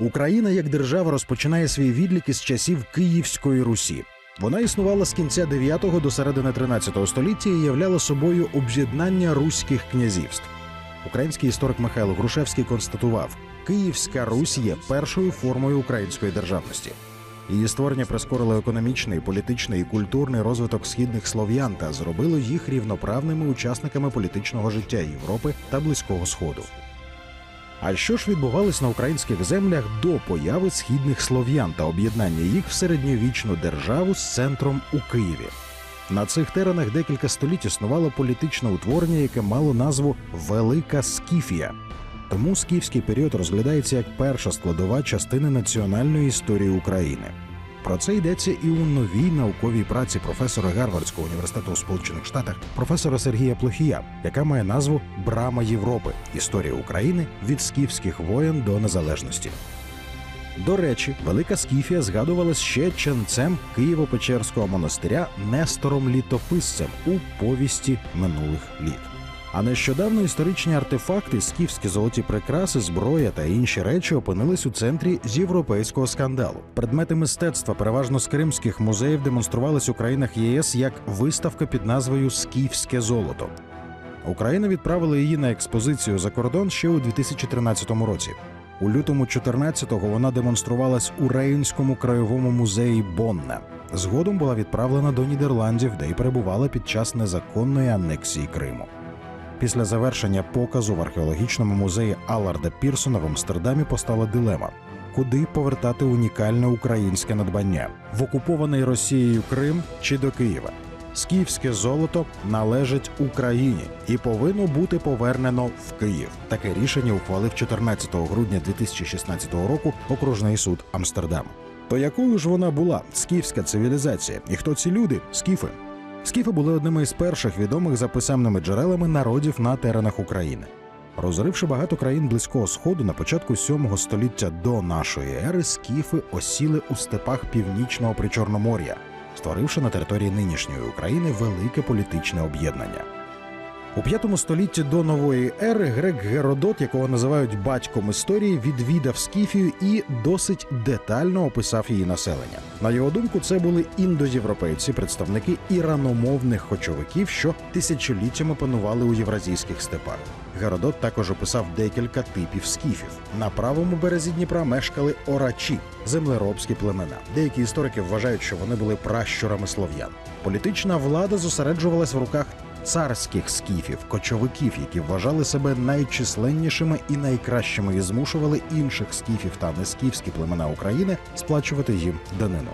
Україна як держава розпочинає свій відлік із часів Київської Русі. Вона існувала з кінця 9 до середини 13 століття і являла собою об'єднання руських князівств. Український історик Михайло Грушевський констатував: Київська Русь є першою формою української державності. Її створення прискорило економічний, політичний і культурний розвиток східних слов'ян та зробило їх рівноправними учасниками політичного життя Європи та Близького Сходу. А що ж відбувалось на українських землях до появи східних слов'ян та об'єднання їх в середньовічну державу з центром у Києві? На цих теренах декілька століть існувало політичне утворення, яке мало назву Велика Скіфія. Тому скіфський період розглядається як перша складова частини національної історії України. Про це йдеться і у новій науковій праці професора Гарвардського університету у Сполучених Штатах, професора Сергія Плохія, яка має назву Брама Європи Історія України від скіфських воєн до незалежності. До речі, Велика Скіфія згадувалась ще ченцем Києво-Печерського монастиря Нестором Літописцем у повісті минулих літ. А нещодавно історичні артефакти, скіфські золоті прикраси, зброя та інші речі опинились у центрі з європейського скандалу. Предмети мистецтва, переважно з кримських музеїв, демонструвались у країнах ЄС як виставка під назвою Скіфське золото. Україна відправила її на експозицію за кордон ще у 2013 році. У лютому 14-го вона демонструвалась у Рейнському краєвому музеї Бонна. Згодом була відправлена до Нідерландів, де й перебувала під час незаконної анексії Криму. Після завершення показу в археологічному музеї Алларда Пірсона в Амстердамі постала дилема: куди повертати унікальне українське надбання в окупований Росією Крим чи до Києва. Скіфське золото належить Україні і повинно бути повернено в Київ. Таке рішення ухвалив 14 грудня 2016 року окружний суд Амстердаму. То якою ж вона була скіфська цивілізація? І хто ці люди? Скіфи. Скіфи були одними із перших відомих за писемними джерелами народів на теренах України. Розривши багато країн близького сходу на початку 7 століття до нашої ери, скіфи осіли у степах північного причорномор'я, створивши на території нинішньої України велике політичне об'єднання. У п'ятому столітті до нової ери грек Геродот, якого називають батьком історії, відвідав Скіфію і досить детально описав її населення. На його думку, це були індоєвропейці, представники іраномовних хочовиків, що тисячоліттями панували у євразійських степах. Геродот також описав декілька типів скіфів. На правому березі Дніпра мешкали орачі, землеробські племена. Деякі історики вважають, що вони були пращурами слов'ян. Політична влада зосереджувалась в руках царських скіфів, кочовиків, які вважали себе найчисленнішими і найкращими і змушували інших скіфів та нескіфські племена України сплачувати їм данину.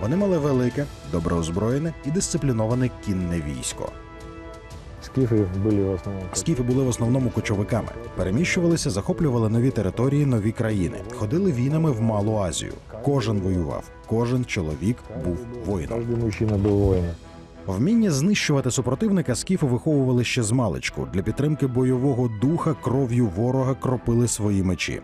Вони мали велике, добре озброєне і дисципліноване кінне військо. Скифы были в основном. как- Скіфи були в основному кочовиками, переміщувалися, захоплювали нові території, нові країни, ходили війнами в Малу Азію. Кожен воював, кожен чоловік був воїном. Каждый мужчина был воином. Вміння знищувати супротивника скіфи виховували ще з маличку. Для підтримки бойового духа кров'ю ворога кропили свої мечі.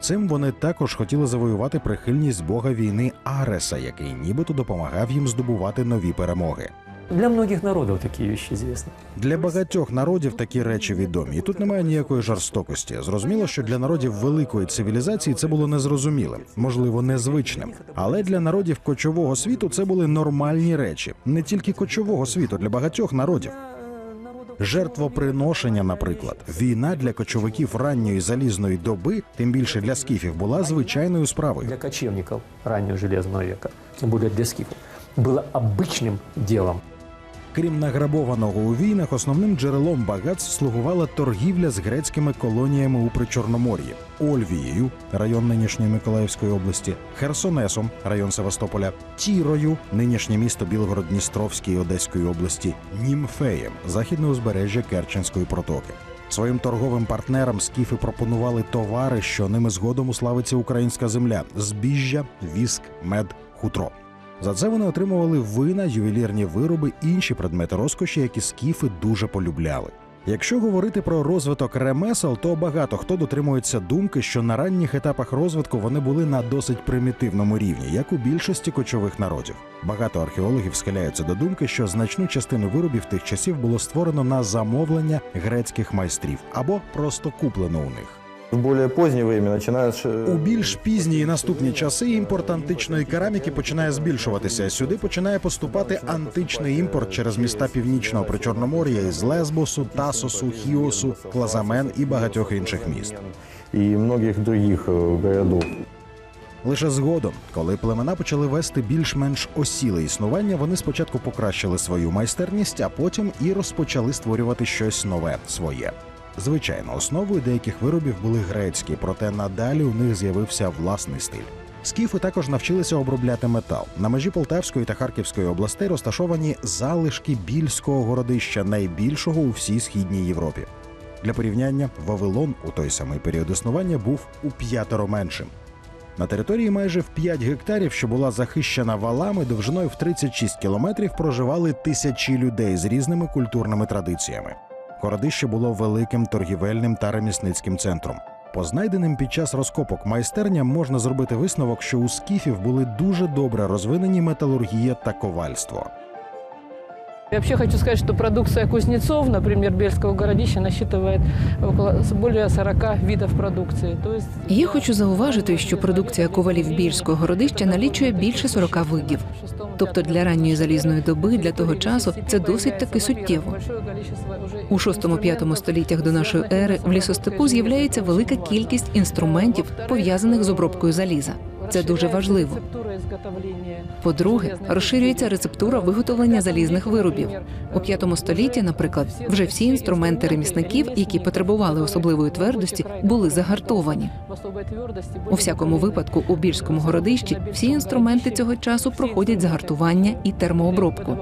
Цим вони також хотіли завоювати прихильність бога війни Ареса, який нібито допомагав їм здобувати нові перемоги. Для многих народов такие вещи известны. Для багатьох народів такі речі відомі, і тут немає ніякої жорстокості. Зрозуміло, що для народів великої цивілізації це було незрозумілим, можливо, незвичним. Але для народів кочового світу це були нормальні речі, не тільки кочового світу, для багатьох народів. Жертвоприношення, наприклад, війна для кочовиків ранньої залізної доби, тим більше для скіфів, була звичайною справою. Для кочевников раннего железного века, тем более для скифов, было обычным делом Крім награбованого у війнах, основним джерелом багатств слугувала торгівля з грецькими колоніями у Причорномор'ї, Ольвією, район нинішньої Миколаївської області, Херсонесом, район Севастополя, Тірою, нинішнє місто Білгород-Дністровській Одеської області, Німфеєм, західне узбережжя Керченської протоки. Своїм торговим партнерам скіфи пропонували товари, що ними згодом уславиться українська земля: збіжжя, віск, мед, хутро. За це вони отримували вина, ювелірні вироби, інші предмети розкоші, які скіфи дуже полюбляли. Якщо говорити про розвиток ремесел, то багато хто дотримується думки, що на ранніх етапах розвитку вони були на досить примітивному рівні, як у більшості кочових народів. Багато археологів схиляються до думки, що значну частину виробів тих часів було створено на замовлення грецьких майстрів або просто куплено у них. В более позднее время начинают... У більш пізні і наступні часи імпорт античної кераміки починає збільшуватися. Сюди починає поступати античний імпорт через міста північного причорномор'я із Лесбосу, Тасосу, Хіосу, Клазамен і багатьох інших міст. И многих других э, городов. Лише згодом, коли племена почали вести більш-менш осіле існування, вони спочатку покращили свою майстерність, а потім і розпочали створювати щось нове своє. Звичайно, основою деяких виробів були грецькі, проте надалі у них з'явився власний стиль. Скіфи також навчилися обробляти метал. На межі Полтавської та Харківської областей розташовані залишки більського городища, найбільшого у всій східній Європі. Для порівняння, Вавилон у той самий період існування був у п'ятеро меншим. На території майже в 5 гектарів, що була захищена валами, довжиною в 36 кілометрів проживали тисячі людей з різними культурними традиціями. Городище було великим торгівельним та ремісницьким центром. По знайденим під час розкопок майстерням можна зробити висновок, що у скіфів були дуже добре розвинені металургія та ковальство. Я вообще хочу сказать, что продукция кузнецов, например, Бельского городища, насчитывает около более 40 видов продукции. То есть, Я хочу зауважити, що продукція ковалів Більського городища налічує більше 40 видів. Тобто для ранньої залізної доби, для того часу, це досить таки суттєво. У 6-5 століттях до нашої ери в лісостепу з'являється велика кількість інструментів, пов'язаних з обробкою заліза. Це дуже важливо. По-друге, розширюється рецептура виготовлення залізних виробів. У п'ятому столітті, наприклад, вже всі інструменти ремісників, які потребували особливої твердості, були загартовані. У всякому випадку, у більському городищі всі інструменти цього часу проходять загартування і термообробку.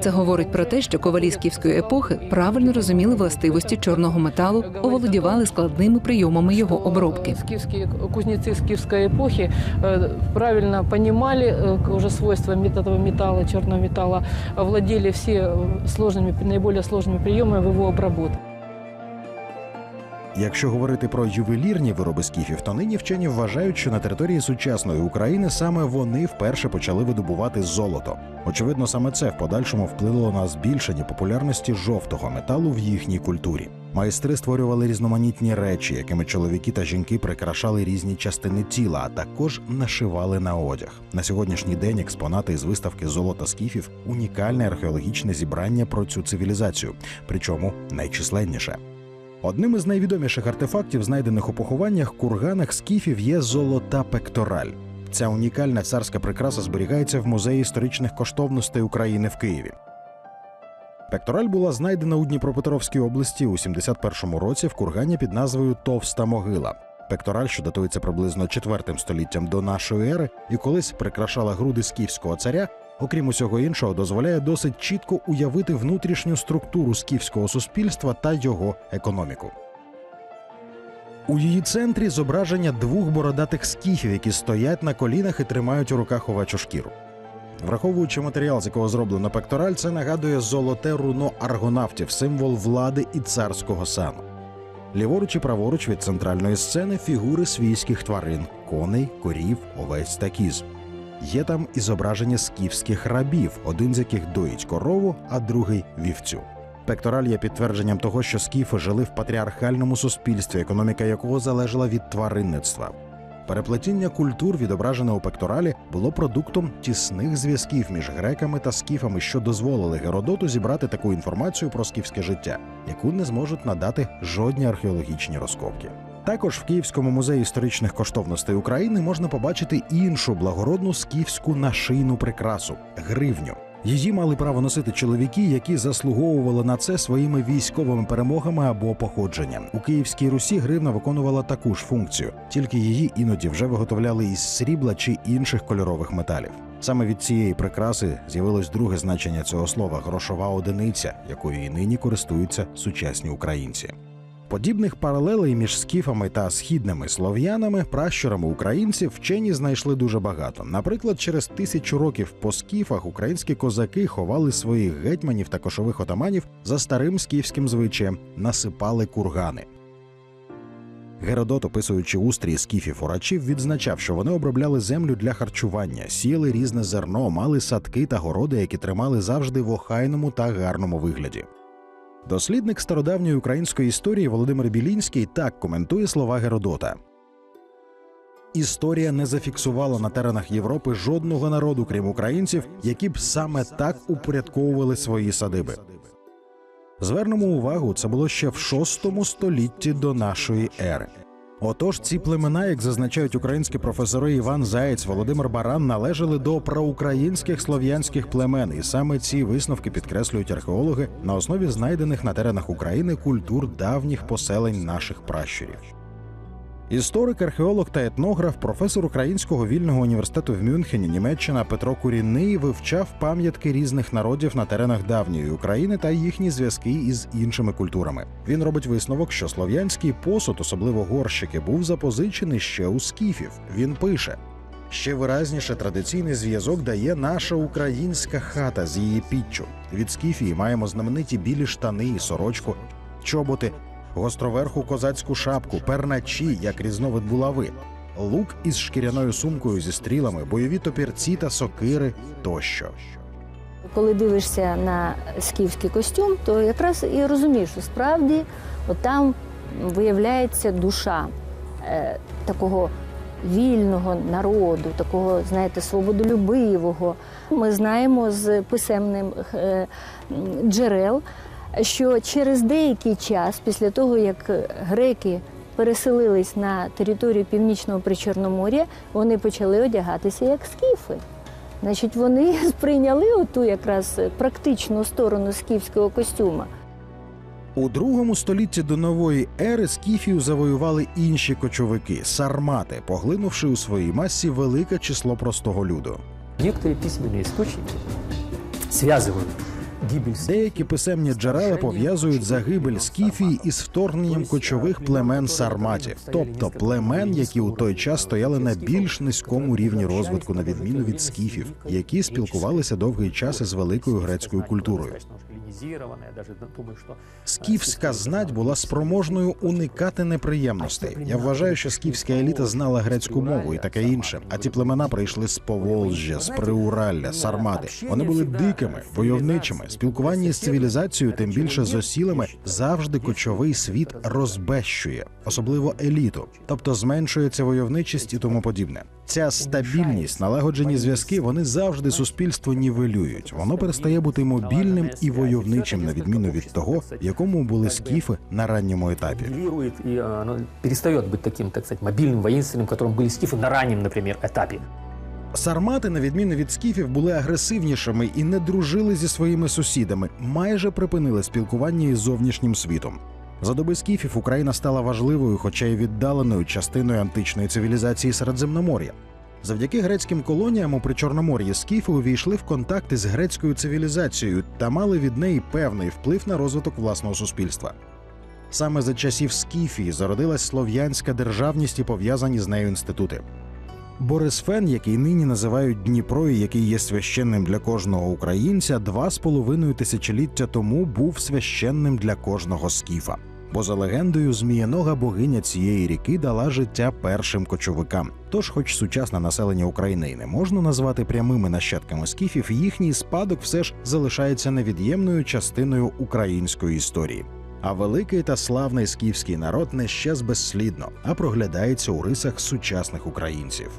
Це говорить про те, що ковалі скіфської епохи правильно розуміли властивості чорного металу, оволодівали складними прийомами його обробки. Скифские кузнецы скифской эпохи э, правильно понимали э, уже свойства мет- этого металла, черного металла, владели все э, сложными, наиболее сложными приемами в его обработке. Якщо говорити про ювелірні вироби скіфів, то нині вчені вважають, що на території сучасної України саме вони вперше почали видобувати золото. Очевидно, саме це в подальшому вплинуло на збільшення популярності жовтого металу в їхній культурі. Майстри створювали різноманітні речі, якими чоловіки та жінки прикрашали різні частини тіла, а також нашивали на одяг. На сьогоднішній день експонати із виставки золота скіфів унікальне археологічне зібрання про цю цивілізацію, причому найчисленніше. Одним із найвідоміших артефактів, знайдених у похованнях курганах скіфів, є золота пектораль. Ця унікальна царська прикраса зберігається в музеї історичних коштовностей України в Києві. Пектораль була знайдена у Дніпропетровській області у 71-му році в кургані під назвою Товста могила. Пектораль, що датується приблизно 4 століттям до нашої ери, і колись прикрашала груди скіфського царя, окрім усього іншого, дозволяє досить чітко уявити внутрішню структуру скіфського суспільства та його економіку. У її центрі зображення двох бородатих скіфів, які стоять на колінах і тримають у руках овечу шкіру. Враховуючи матеріал, з якого зроблено пектораль, це нагадує золоте руно аргонавтів, символ влади і царського сану. Ліворуч і праворуч від центральної сцени фігури свійських тварин коней, корів, овець та кіз. Є там і зображення скіфських рабів, один з яких доїть корову, а другий вівцю. Пектораль є підтвердженням того, що скіфи жили в патріархальному суспільстві, економіка якого залежала від тваринництва. Переплетіння культур, відображене у пекторалі, було продуктом тісних зв'язків між греками та скіфами, що дозволили Геродоту зібрати таку інформацію про скіфське життя, яку не зможуть надати жодні археологічні розкопки. Також в Київському музеї історичних коштовностей України можна побачити іншу благородну скіфську нашийну прикрасу гривню. Її мали право носити чоловіки, які заслуговували на це своїми військовими перемогами або походженням. У Київській Русі гривна виконувала таку ж функцію, тільки її іноді вже виготовляли із срібла чи інших кольорових металів. Саме від цієї прикраси з'явилось друге значення цього слова грошова одиниця, якою і нині користуються сучасні українці. Подібних паралелей між скіфами та східними слов'янами, пращурами українців, вчені знайшли дуже багато. Наприклад, через тисячу років по скіфах українські козаки ховали своїх гетьманів та кошових отаманів за старим скіфським звичаєм, насипали кургани. Геродот, описуючи устрій скіфів урачів, відзначав, що вони обробляли землю для харчування, сіяли різне зерно, мали садки та городи, які тримали завжди в охайному та гарному вигляді. Дослідник стародавньої української історії Володимир Білінський так коментує слова Геродота. Історія не зафіксувала на теренах Європи жодного народу, крім українців, які б саме так упорядковували свої садиби. Звернемо увагу, це було ще в VI столітті до нашої ери. Отож, ці племена, як зазначають українські професори Іван Заєць, Володимир Баран, належали до проукраїнських слов'янських племен, і саме ці висновки підкреслюють археологи на основі знайдених на теренах України культур давніх поселень наших пращурів. Історик, археолог та етнограф, професор Українського вільного університету в Мюнхені, Німеччина Петро Курінний вивчав пам'ятки різних народів на теренах давньої України та їхні зв'язки із іншими культурами. Він робить висновок, що слов'янський посуд, особливо горщики, був запозичений ще у скіфів. Він пише. Ще виразніше традиційний зв'язок дає наша українська хата з її піччю. Від скіфії маємо знамениті білі штани і сорочку, чоботи, гостроверху козацьку шапку, перначі, як різновид булави, лук із шкіряною сумкою зі стрілами, бойові топірці та сокири тощо. Коли дивишся на скіфський костюм, то якраз і розумієш, що справді от там виявляється душа е, такого вільного народу, такого, знаєте, свободолюбивого. Ми знаємо з писемним е, джерел, що через деякий час, після того як греки переселились на територію північного причорномор'я, вони почали одягатися як скіфи. Значить, вони сприйняли оту якраз практичну сторону скіфського костюма. У другому столітті до нової ери скіфію завоювали інші кочовики сармати, поглинувши у своїй масі велике число простого люду. Некоторые письменные источники связывают гибель Деякі писемні джерела пов'язують загибель скіфії із вторгненням кочових племен сарматів, тобто племен, які у той час стояли на більш низькому рівні розвитку, на відміну від скіфів, які спілкувалися довгий час із великою грецькою культурою. Скіфська знать була спроможною уникати неприємностей. Я вважаю, що скіфська еліта знала грецьку мову і таке інше. А ті племена прийшли з Поволжя, з Приуралля, Сармати. Вони були дикими, войовничими. Спілкування з цивілізацією, тим більше з осілими, завжди кочовий світ розбещує, особливо еліту, тобто зменшується войовничість і тому подібне. Ця стабільність, налагоджені зв'язки, вони завжди суспільство нівелюють. Воно перестає бути мобільним і войовничим, на відміну від того, в якому були скіфи на ранньому етапі. нивелирует, и э, оно перестает быть таким, так сказать, мобильным, воинственным, которым были скифы на раннем, например, этапе. Сармати, на відміну від скіфів, були агресивнішими і не дружили зі своїми сусідами, майже припинили спілкування із зовнішнім світом. За доби скіфів Україна стала важливою, хоча й віддаленою частиною античної цивілізації Середземномор'я. Завдяки грецьким колоніям у Причорномор'ї скіфи увійшли в контакти з грецькою цивілізацією та мали від неї певний вплив на розвиток власного суспільства. Саме за часів Скіфії зародилась слов'янська державність і пов'язані з нею інститути. Борисфен, який нині називають Дніпро, і який є священним для кожного українця, два з половиною тисячоліття тому був священним для кожного скіфа. Бо за легендою, змієнога богиня цієї ріки дала життя першим кочовикам. Тож, хоч сучасне населення України і не можна назвати прямими нащадками скіфів, їхній спадок все ж залишається невід'ємною частиною української історії. А великий та славний скіфський народ не щез безслідно, а проглядається у рисах сучасних українців.